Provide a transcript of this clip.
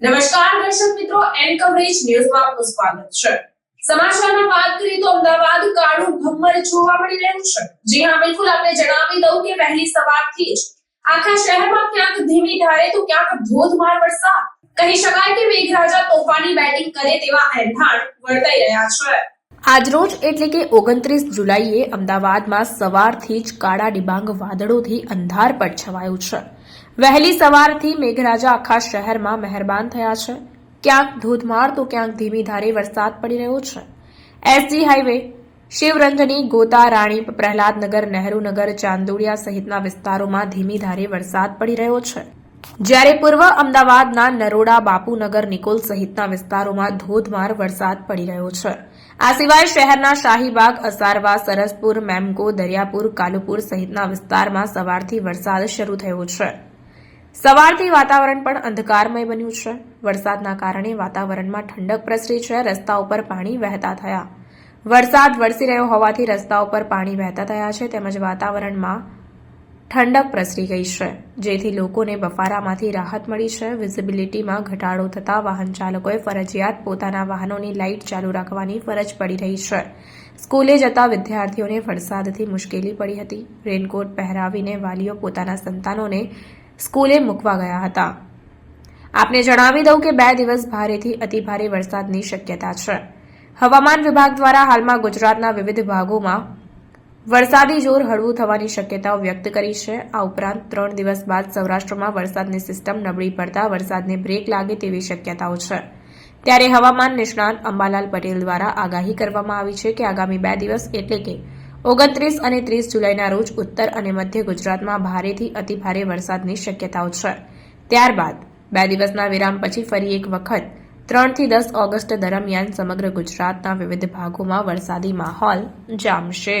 નમસ્કાર, દર્શક મિત્રો, એન કવરેજ ન્યૂઝમાં આપનું સ્વાગત છે. સમાચારમાં વાત કરીએ તો અમદાવાદ કાળું ભમ્મર જોવા મળી રહ્યું છે. જી હા, બિલકુલ આપણે જણાવી દઉં કે વહેલી સવારથી જ આખા શહેરમાં ક્યાંક ધીમી ધારે તો ક્યાંક ધોધમાર વરસાદ. કહી શકાય કે મેઘરાજા તોફાની બેટિંગ કરે તેવા એંધાણ વર્તાઈ રહ્યા છે. આજરોજ એટલે કે ઓગણત્રીસ જુલાઈએ અમદાવાદમાં સવારથી જ કાળા ડિબાંગ વાદળોથી અંધાર પર છવાયું છે. વહેલી સવારથી મેઘરાજા આખા શહેરમાં મહેરબાન થયા છે. ક્યાંક ધોધમાર તો ક્યાંક ધીમી ધારે વરસાદ પડી રહ્યો છે. એસજી હાઈવે, શિવરંજની, ગોતા રાણીપ પ્રહલાદનગર, નહેરુનગર, ચાંદોડિયા સહિતના વિસ્તારોમાં ધીમી ધારે વરસાદ પડી રહ્યો છે. જ્યારે પૂર્વ અમદાવાદના નરોડા બાપુનગર નિકોલ સહિતના વિસ્તારોમાં ધોધમાર વરસાદ પડી રહ્યો છે. આ સિવાય શહેરના શાહીબાગ, અસારવા, સરસપુર, મેમકો, દરિયાપુર, કાલુપુર સહિતના વિસ્તારમાં સવારથી વરસાદ શરૂ થયો છે. સવારથી વાતાવરણ પણ અંધકારમય બન્યું છે. વરસાદના કારણે વાતાવરણમાં ઠંડક પ્રસરી છે. રસ્તા ઉપર પાણી વહેતા થયા. વરસાદ વરસી રહ્યો હોવાથી રસ્તા ઉપર પાણી વહેતા થયા છે. તેમજ વાતાવરણમાં ઠંડક પ્રસરી ગઈ છે. જેથી લોકોને બફારામાંથી રાહત મળી છે. વિઝિબિલિટીમાં ઘટાડો થતાં વાહન ચાલકોએ ફરજિયાત પોતાના વાહનોની લાઇટ ચાલુ રાખવાની ફરજ પડી રહી છે. સ્કૂલે જતા વિદ્યાર્થીઓને વરસાદથી મુશ્કેલી પડી હતી. રેનકોટ પહેરાવીને વાલીઓ પોતાના સંતાનોને સ્કૂલે મૂકવા ગયા હતા. આપને જણાવી દઉં કે બે દિવસ ભારેથી અતિભારે વરસાદની શક્યતા છે. હવામાન વિભાગ દ્વારા હાલમાં ગુજરાતના વિવિધ ભાગોમાં વરસાદી જોર હળવું થવાની શક્યતાઓ વ્યક્ત કરી છે. આ ઉપરાંત ત્રણ દિવસ બાદ સૌરાષ્ટ્રમાં વરસાદની સિસ્ટમ નબળી પડતા વરસાદને બ્રેક લાગે તેવી શક્યતાઓ છે. ત્યારે હવામાન નિષ્ણાંત અંબાલાલ પટેલ દ્વારા આગાહી કરવામાં આવી છે કે આગામી બે દિવસ એટલે કે ઓગણત્રીસ અને ત્રીસ જુલાઈના રોજ ઉત્તર અને મધ્ય ગુજરાતમાં ભારેથી અતિભારે વરસાદની શક્યતાઓ છે. ત્યારબાદ બે દિવસના વિરામ પછી ફરી એક વખત ત્રણથી દસ ઓગસ્ટ દરમિયાન સમગ્ર ગુજરાતના વિવિધ ભાગોમાં વરસાદી માહોલ જામશે.